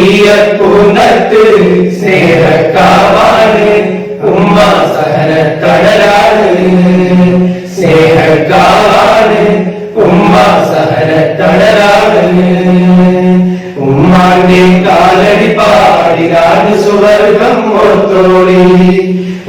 സ്വർഗീയ പൂന്തട്ട് സ്നേഹക്കാവാണ്. ഉമ്മ സഹന കടലാണ് സ്നേഹക്കാവാണ്. ഉമ്മ സഹന കടലാണ് ഉമ്മാന്റെ കാലടി പാടിലാണ് സുവർഗം ഓർത്തോളി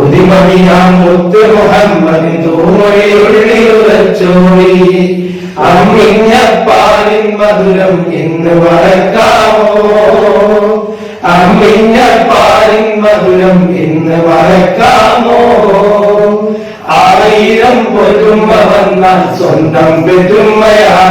ഉദിമണിയാം മുത്ത് മുഹമ്മദ് തൂമൊഴിയുള്ളിലുറച്ചോളി അമ്മിഞ്ഞ പാലിൻ മധുരം എന്ന് മറക്കാമോ പാലിൻ മധുരം എന്ന് മറക്കാമോ? ആയിരം പൊരുമ വന്നാൽ സ്വന്തം പെരുമയാണ്